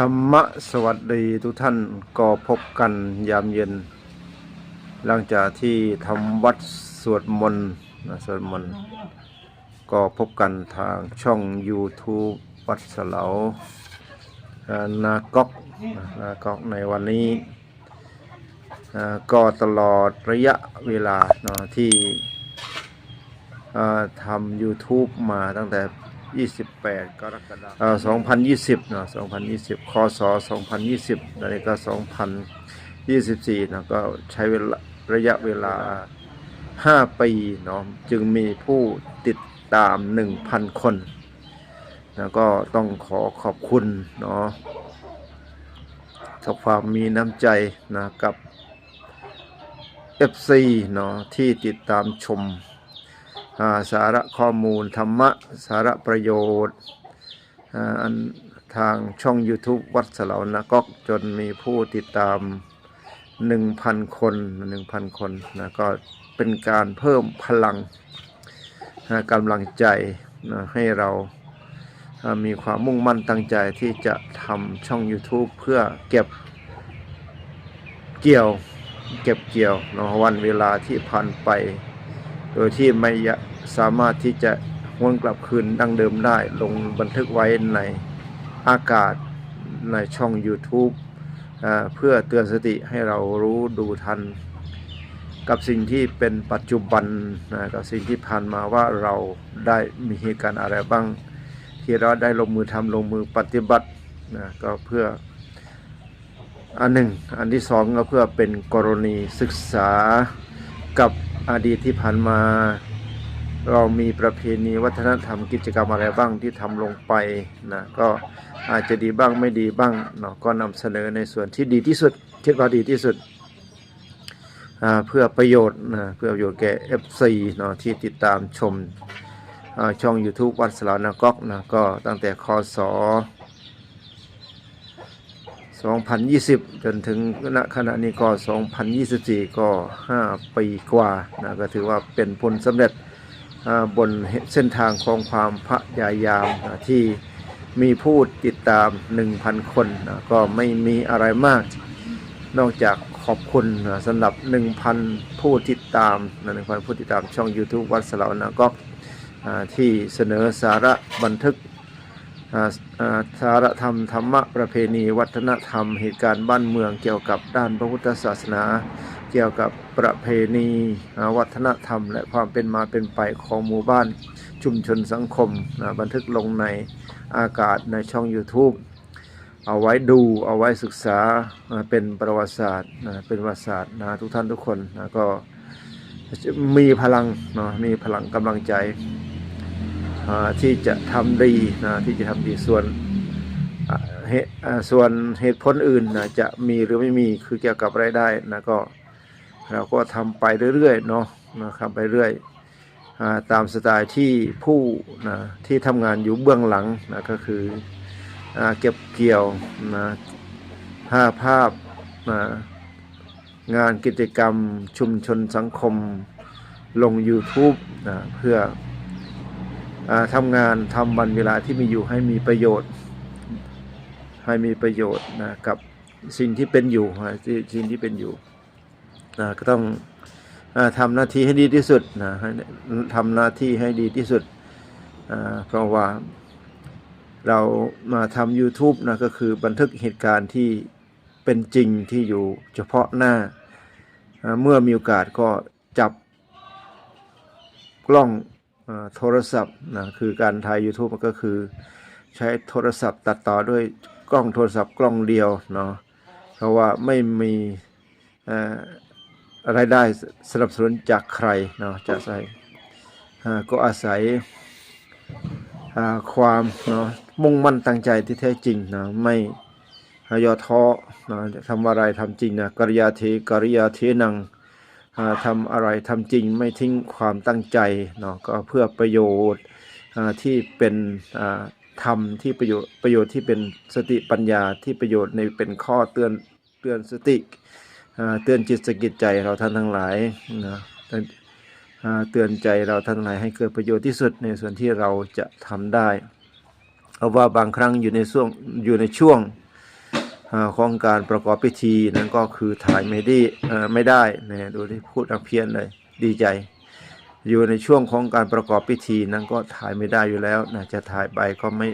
ธรรมะสวัสดีทุกท่านก็พบกันยามเย็น หลังจากที่ทำวัดสวดมนต์นะสวดมนต์ก็พบกันทางช่อง YouTube วัดสลาวนากอกนะนากอกในวันนี้ก็ตลอดระยะเวลาเนาะที่ทำ YouTube มาตั้งแต่ 28 กรกฎาคม2020เนาะ2020คศ2020ตอนนี้ก็ 2024เนาะก็ใช้เวลาระยะเวลา 5 ปีเนาะจึงมีผู้ติดตาม 1,000 คนนะก็ต้องขอขอบคุณเนาะกับความมีน้ำใจนะกับ FC เนาะที่ติดตามชม อ่าสาระข้อมูลธรรมะสาระประโยชน์อันทางช่อง YouTube วัดสลาวนะก็จนมีผู้ติดตาม 1,000 คน 1,000 คนนะก็เป็นการเพิ่มพลังนะกำลังใจนะให้เรามีความมุ่งมั่นตั้งใจที่จะทำช่อง YouTube เพื่อเก็บเกี่ยวเก็บเกี่ยวนะวันเวลาที่ผ่านไป โดยที่ไม่สามารถที่จะหวนกลับคืนดังเดิมได้ ลงบันทึกไว้ในอากาศในช่อง YouTube เพื่อเตือนสติให้เรารู้ดูทัน กับสิ่งที่เป็นปัจจุบันนะกับสิ่งที่ผ่านมาว่าเราได้มีเหตุการณ์อะไรบ้าง ที่เราได้ลงมือทำลงมือปฏิบัตินะก็เพื่ออันหนึ่ง อันที่สองก็เพื่อเป็นกรณีศึกษากับ อดีตที่ผ่านมา เรามีประเพณีวัฒนธรรมกิจกรรมอะไรบ้างที่ทำลงไปนะก็อาจจะดีบ้างไม่ดีบ้างเนาะก็นำเสนอในส่วนที่ดีที่สุดคิดว่าดีที่สุดเพื่อประโยชน์นะเพื่อประโยชน์แก่ FC เนาะที่ติดตามชมช่อง YouTube วัดสลานาก๊อกนะก็ตั้งแต่คศ 2020 จนถึงณขณะนี้ก็ 2024 ก็ 5 ปีกว่านะก็ถือว่าเป็นผลสำเร็จบนเส้นทางของความพยายามนะที่มีผู้ติดตาม 1,000 คนนะก็ไม่มีอะไรมาก นอกจากขอบคุณนะสำหรับ 1,000 ผู้ติดตามนะ1,000 ผู้ติดตามช่อง YouTube วัดสลาวนาก็ที่เสนอสาระบันทึก สารธรรมธรรมะประเพณี วัฒนธรรมเหตุการณ์บ้านเมืองเกี่ยวกับด้านพระพุทธศาสนา เกี่ยวกับประเพณีวัฒนธรรม และความเป็นมาเป็นไปของหมู่บ้านชุมชนสังคมนะบันทึกลงในอากาศในช่อง YouTube เอาไว้ดูเอาไว้ศึกษาเป็นประวัติศาสตร์เป็นประวัติศาสตร์นะทุกท่านทุกคนนะก็มีพลังเนาะมีพลังกำลังใจ ที่จะทำดีนะที่จะทำดีส่วนเหตุส่วนเหตุผลอื่นนะจะมีหรือไม่มีคือเกี่ยวกับรายได้นะก็เราก็ทำไปเรื่อยๆเนาะนะครับไปเรื่อยอตามสไตล์ที่ผู้นะที่ทำงานอยู่เบื้องหลังนะก็คืออเก็บเกี่ยวนะภาพภาพนะงานกิจกรรมชุมชนสังคมลง YouTube นะเพื่อ ทำงานทำวันเวลาที่มีอยู่ให้มีประโยชน์ ให้มีประโยชน์นะกับสิ่งที่เป็นอยู่ที่สิ่งที่เป็นอยู่นะก็ต้องอาทำหน้าที่ให้ดีที่สุดนะให้ทำหน้าที่ให้ดีที่สุด เพราะว่าเรามาทำ YouTube นะก็คือบันทึกเหตุการณ์ที่เป็นจริงที่อยู่เฉพาะหน้า เมื่อมีโอกาสก็จับกล้อง โทรศัพท์นะคือการถ่าย YouTube มันก็คือใช้โทรศัพท์ตัดต่อด้วยกล้องโทรศัพท์กล้องเดียวเนาะเพราะว่าไม่มีอ่อรายได้สนับสนุนจากใครเนาะจะใส่ก็อาศัยความเนาะมุ่งมั่นตั้งใจที่แท้จริงนะไม่ย่อท้อนะทำอะไรทำจริงนะกริยาเทกริยาเทนังอ่า ทำอะไรทำจริงไม่ทิ้งความตั้งใจเนาะก็เพื่อประโยชน์ที่เป็นธรรมที่ประโยชน์ประโยชน์ที่เป็นสติปัญญาที่ประโยชน์ในเป็นข้อเตือนเตือนสติเตือนจิตสกิจใจเราท่านทั้งหลายนะเตือนอ่าเตือนใจเราท่านทั้งหลายให้เกิดประโยชน์ที่สุดในส่วนที่เราจะทำได้ เอาว่าบางครั้งอยู่ในช่วงอยู่ในช่วง ของการประกอบพิธีนั้นก็คือถ่ายไม่ได้ไม่ได้นะดูที่พูดอักเพี้ยนเลยดีใจ อยู่ในช่วงของการประกอบพิธีนั้นก็ถ่ายไม่ได้อยู่แล้วนะจะถ่ายไปก็ไม่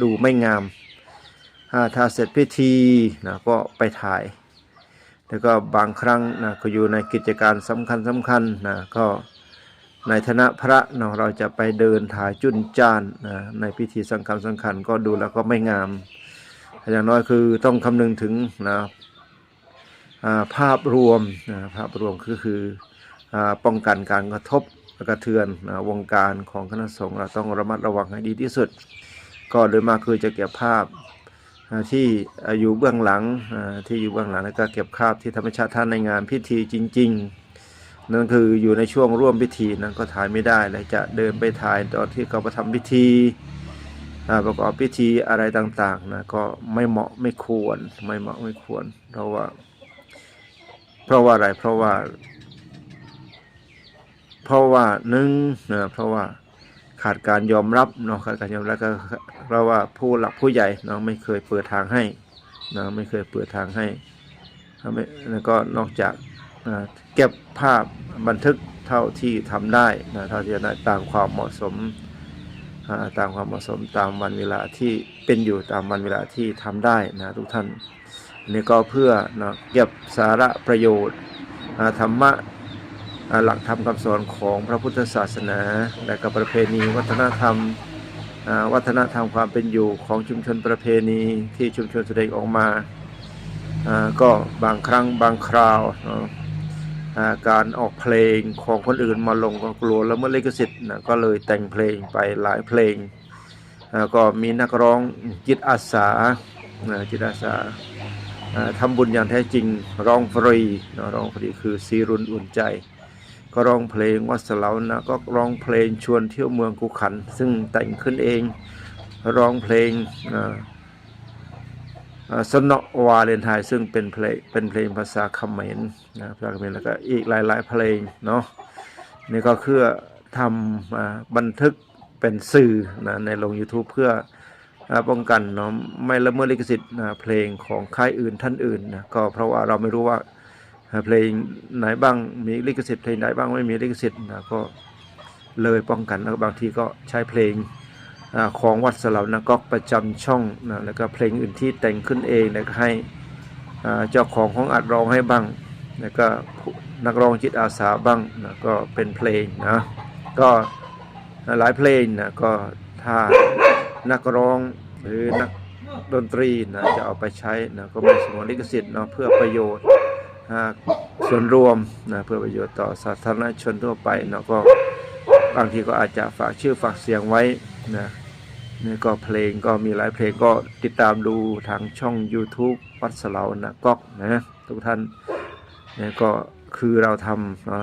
ดูไม่งามถ้าเสร็จพิธีนะก็ไปถ่าย แล้วก็บางครั้งนะก็อยู่ในกิจการสำคัญสำคัญนะก็ในฐานะพระเนาะเราจะไปเดินถ่ายจุนจานนะในพิธีสำคัญสำคัญก็ดูแล้วก็ไม่งาม อย่างน้อยคือต้องคำนึงถึงนะภาพรวมนะภาพรวมก็คืออป้องกันการกระทบกระเทือนนะวงการของคณะสงฆ์เราต้องระมัดระวังให้ดีที่สุด ก็โดยมากคือจะเก็บภาพที่อายู่เบื้องหลังที่อยู่เบื้องหลังแล้วก็เก็บภาพที่ธรรมชาติท่านในงานพิธีจริง ๆ นั่นคืออยู่ในช่วงร่วมพิธีนั้นก็ถ่ายไม่ได้เลยจะเดินไปถ่ายตอนที่เขาประทำพิธี ประกอบพิธีอะไรต่างๆนะก็ไม่เหมาะไม่ควรไม่เหมาะไม่ควร เพราะว่า เพราะว่าอะไรเพราะว่า เพราะว่าหนึ่งนะเพราะว่าขาดการยอมรับเนาะขาดการยอมรับก็เพราะว่าผู้หลักผู้ใหญ่เนาะไม่เคยเปิดทางให้นะไม่เคยเปิดทางให้แล้วก็นอกจากเก็บภาพบันทึกเท่าที่ทำได้นะเท่าที่จะได้ตามความเหมาะสม ตามความเหมาะสมตามวันเวลาที่เป็นอยู่ตามวันเวลาที่ทำได้นะทุกท่านนนี้ก็เพื่อนะเก็บสาระประโยชน์ธรรมะหลักธรรมคำสอนของพระพุทธศาสนา และก็ประเพณีวัฒนธรรมวัฒนธรรมความเป็นอยู่ของชุมชนประเพณีที่ชุมชนแสดงออกมา ก็บางครั้งบางคราวเนาะ การออกเพลงของคนอื่นมาลงก็กลัวแล้วเมื่อลิขสิทธิ์นะก็เลยแต่งเพลงไปหลายเพลง ก็มีนักร้องจิตอาสาจิตอาสาทำบุญอย่างแท้จริงร้องฟรีร้องฟรีคือซีรุนอุ่นใจ ก็ร้องเพลงวัดสลานะก็ร้องเพลงชวนเที่ยวเมืองกุขัน ซึ่งแต่งขึ้นเองร้องเพลงอ สนอวาเลนไทน์ซึ่งเป็นเพลงเป็นเพลงภาษาเขมรนะภาษาเขมรแล้วก็อีกหลาย ๆ เพลงเนาะนี่ก็เพื่อทำอ่าบันทึกเป็นสื่อนะในลง YouTube เพื่ออป้องกันเนาะไม่ละเมิดลิขสิทธิ์นะเพลงของค่ายอื่นท่านอื่นนะก็เพราะว่าเราไม่รู้ว่าเพลงไหนบ้างมีลิขสิทธิ์เพลงไหนบ้างไม่มีลิขสิทธิ์นะก็เลยป้องกันแล้วบางทีก็ใช้เพลง ของวัดสลาวนก๊อกประจำช่องนะแล้วก็เพลงอื่นที่แต่งขึ้นเองแล้วก็ให้เจ้าของของอัดร้องให้บ้างแล้วก็นักร้องจิตอาสาบ้างนะก็เป็นเพลงนะก็หลายเพลงนะก็ถ้านักร้องหรือนักดนตรีนะจะเอาไปใช้นะก็ไม่สงวนลิขสิทธิ์เนาะเพื่อประโยชน์ส่วนรวมนะเพื่อประโยชน์ต่อสาธารณชนทั่วไปเนาะก็บางทีก็อาจจะฝากชื่อฝากเสียงไว้นะ นี่ก็เพลงก็มีหลายเพลงก็ติดตามดูทางช่อง YouTube วัดสลาวนะก๊อกนะทุกท่านนี่ก็คือเราทำนะ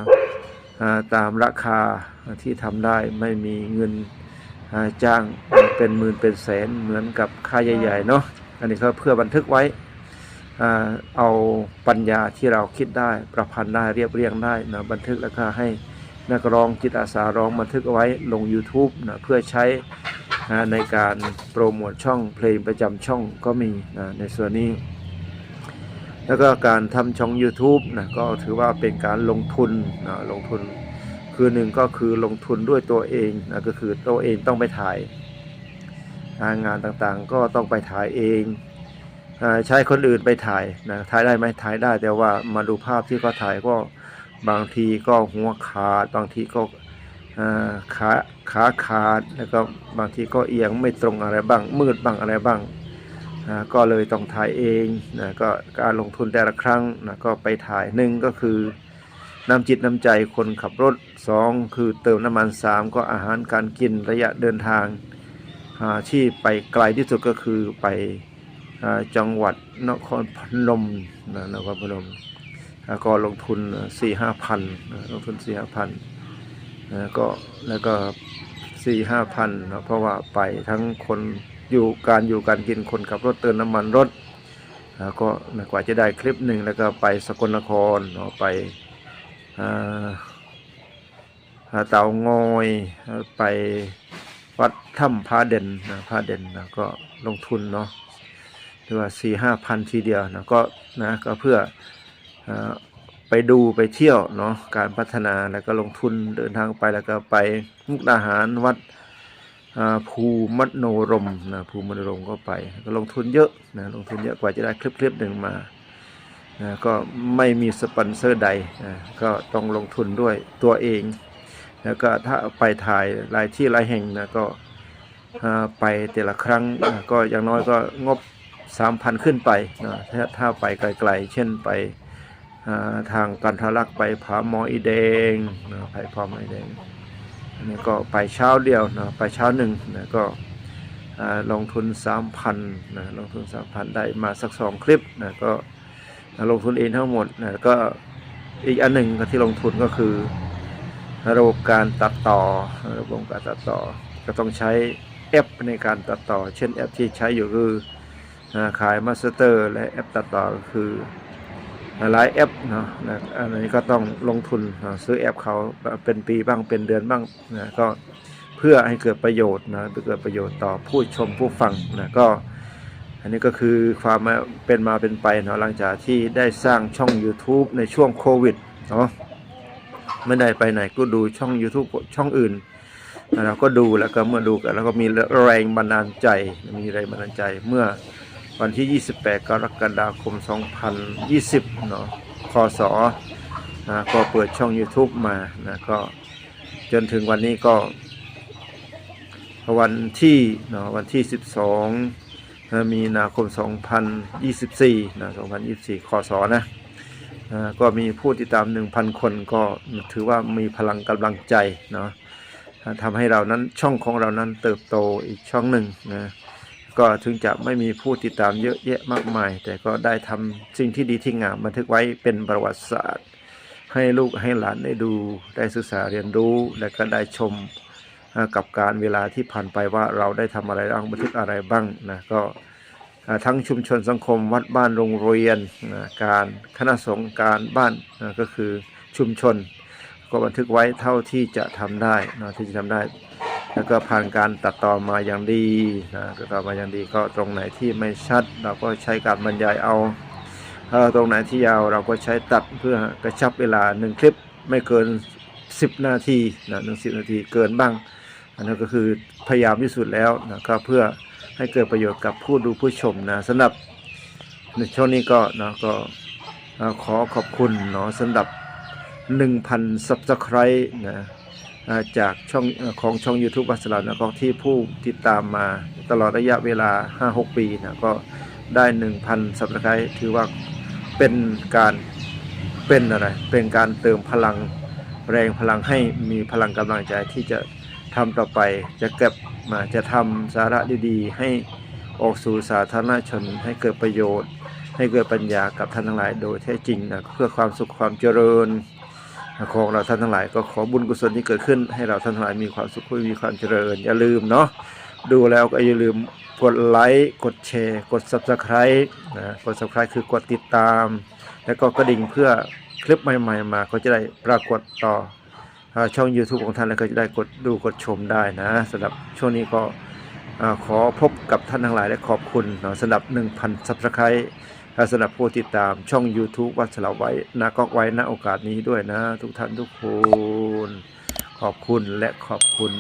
ตามราคาที่ทำได้ไม่มีเงินจ้างเป็นหมื่นเป็นแสนเหมือนกับค่ายใหญ่ๆเนาะอันนี้ก็เพื่อบันทึกไว้เอาปัญญาที่เราคิดได้ประพันธ์ได้เรียบเรียงได้นะบันทึกแล้วก็ให้นักร้องจิตอาสาร้องบันทึกเอาไว้ลง YouTube นะเพื่อใช้ นะในการโปรโมทช่องเพลงประจำช่องก็มีนะในส่วนนี้ แล้วก็การทำช่อง YouTube นะก็ถือว่าเป็นการลงทุนนะลงทุนคือหนึ่งก็คือลงทุนด้วยตัวเองนะก็คือตัวเองต้องไปถ่ายนะงานต่างๆก็ต้องไปถ่ายเองใช้คนอื่นไปถ่ายนะถ่ายได้ไหมถ่ายได้แต่ว่ามาดูภาพที่เขาถ่ายก็บางทีก็หัวขาดบางทีก็ขา ขาขาดแล้วก็บางทีก็เอียงไม่ตรงอะไรบ้าง มืดบ้างอะไรบ้างอ่าก็เลยต้องถ่ายเองนะก็การลงทุนแต่ละครั้งนะก็ไปถ่ายหนึ่งก็คือนำจิตนำใจคนขับรถสองคือเติมน้ำมันสามก็อาหารการกินระยะเดินทางที่ไปไกลที่สุดก็คือไปอจังหวัดนครพนมนะนครพนมก็ลงทุนสี่ห้าพันลงทุนสี่ห้าพัน นะก็แล้วก็สี่ห้าพันนะเพราะว่าไปทั้งคนอยู่การอยู่การกินคนขับรถเติมน้ำมันรถแล้วก็กว่าจะได้คลิปหนึ่งแล้วก็ไปสกลนครเนาะไปอ่าอ่าเตางอยไปวัดถ้ำพระเด่นนะพระเด่นนะก็ลงทุนเนาะรือว่าสี่ห้าพันทีเดียวนะก็นะก็เพื่อ ไปดูไปเที่ยวเนาะการพัฒนาแล้วก็ลงทุนเดินทางไปแล้วก็ไปมุกดาหารวัดภูมโนรมนะภูมโนรมก็ไปก็ลงทุนเยอะนะลงทุนเยอะกว่าจะได้คลิปคลิปหนึ่งมานะก็ไม่มีสปอนเซอร์ใดนะก็ต้องลงทุนด้วยตัวเอง แล้วก็ถ้าไปถ่ายหลายที่หลายแห่งนะก็ไปแต่ละครั้งก็อย่างน้อยก็งบ 3,000 ขึ้นไปนะถ้าถ้าไปไกลๆ เช่นไป ทางกันทะลักไปผาหมออีแดงนะไปผาหมออีแดงอันนี้ก็ไปเช้าเดียวนะไปเช้าหนึ่งนะก็ลงทุน 3,000นะลงทุน 3,000 ได้มาสักสองคลิปนะก็ลงทุนเองทั้งหมดนะก็อีกอันหนึ่งที่ลงทุนก็คือระบบการตัดต่อระบบการตัดต่อ ก็ต้องใช้แอปในการตัดต่อ เช่นแอปที่ใช้อยู่คือขายมาสเตอร์ และแอปตัดต่อก็คือ หลายแอปเนาะอันนี้ก็ต้องลงทุนซื้อแอปเขาเป็นปีบ้างเป็นเดือนบ้างนะก็เพื่อให้เกิดประโยชน์นะเพื่อเกิดประโยชน์ต่อผู้ชมผู้ฟังนะก็ อันนี้ก็คือความมาเป็นมาเป็นไปเนาะหลังจากที่ได้สร้างช่อง YouTube ในช่วงโควิดเนาะไม่ได้ไปไหนก็ดูช่อง YouTube ช่องอื่นเราก็ดูแล้วก็เมื่อดูกันแล้วก็มีแรงบันดาลใจมีแรงบันดาลใจเมื่อ วันที่ 28 กรกฎาคม 2020 เนาะคศนะก็เปิดช่อง YouTube มานะก็จนถึงวันนี้ก็ วันที่เนาะวันที่ 12นะมีนาคม 2024 นะ 2024 คศนะก็มีผู้ติดตาม 1,000 คนก็ถือว่ามีพลังกำลังใจเนาะทำให้เรานั้นช่องของเรานั้นเติบโตอีกช่องหนึ่งนะ ก็ถึงจะไม่มีผู้ติดตามเยอะแยะมากมาย แต่ก็ได้ทำสิ่งที่ดีที่งามบันทึกไว้เป็นประวัติศาสตร์ ให้ลูกให้หลานได้ดูได้ศึกษาเรียนรู้และก็ได้ชมกับการเวลาที่ผ่านไปว่าเราได้ทำอะไรบ้างบันทึกอะไรบ้างนะก็ทั้งชุมชนสังคมวัดบ้านโรงเรียนนะการคณะสงฆ์การบ้านนะก็คือชุมชน ก็บันทึกไว้เท่าที่จะทำได้นะที่จะทำได้ แล้วก็ผ่านการตัดต่อมาอย่างดีนะตัดต่อมาอย่างดีก็ตรงไหนที่ไม่ชัด เราก็ใช้การบรรยายเอาตรงไหนที่ยาวเราก็ใช้ตัดเพื่อกระชับเวลาหนึ่งคลิปไม่เกิน 10 นาทีนะหนึ่งสินาทีเกินบ้าง อันนั้นก็คือพยายามที่สุดแล้วนะก็เพื่อให้เกิดประโยชน์กับผู้ดูผู้ชมนะสำหรับในช่วงนี้ก็นะก็ขอขอบคุณเนาะสำหรับ 1,000 subscribe นะ จากช่องของช่อง YouTube วัสลานะก็ที่ผู้ติดตามมาตลอดระยะเวลา 5-6 ปีนะก็ได้ 1,000 subscribe ถือว่าเป็นการเป็นอะไรเป็นการเติมพลังแรงพลังให้มีพลังกำลังใจที่จะทำต่อไปจะเก็บมาจะทำสาระดีๆ ให้ออกสู่สาธารณชนให้เกิดประโยชน์ ให้เกิดปัญญากับท่านทั้งหลายโดยแท้จริงนะเพื่อความสุขความเจริญ ของเราท่านทั้งหลายก็ขอบุญกุศลที่เกิดขึ้น ให้เราท่านทั้งหลายมีความสุขมีความเจริญ อย่าลืมเนาะดูแล้วก็อย่าลืมกดไลค์กดแชร์กด subscribe นะกด subscribe คือกดติดตาม แล้วก็กระดิ่งเพื่อคลิปใหม่ ๆ มาก็จะได้ปรากฏต่อช่อง YouTube ของท่านแล้วก็จะได้กดดูกดชมได้นะสำหรับช่วงนี้ก็ขอพบกับท่านทั้งหลายและขอบคุณสำหรับ 1,000 Subscribe และสำหรับผู้ติดตามช่อง YouTube วัดสลาไว้นะก็ไว้ณโอกาสนี้ด้วยนะ ทุกท่านทุกคน ขอบคุณและขอบคุณ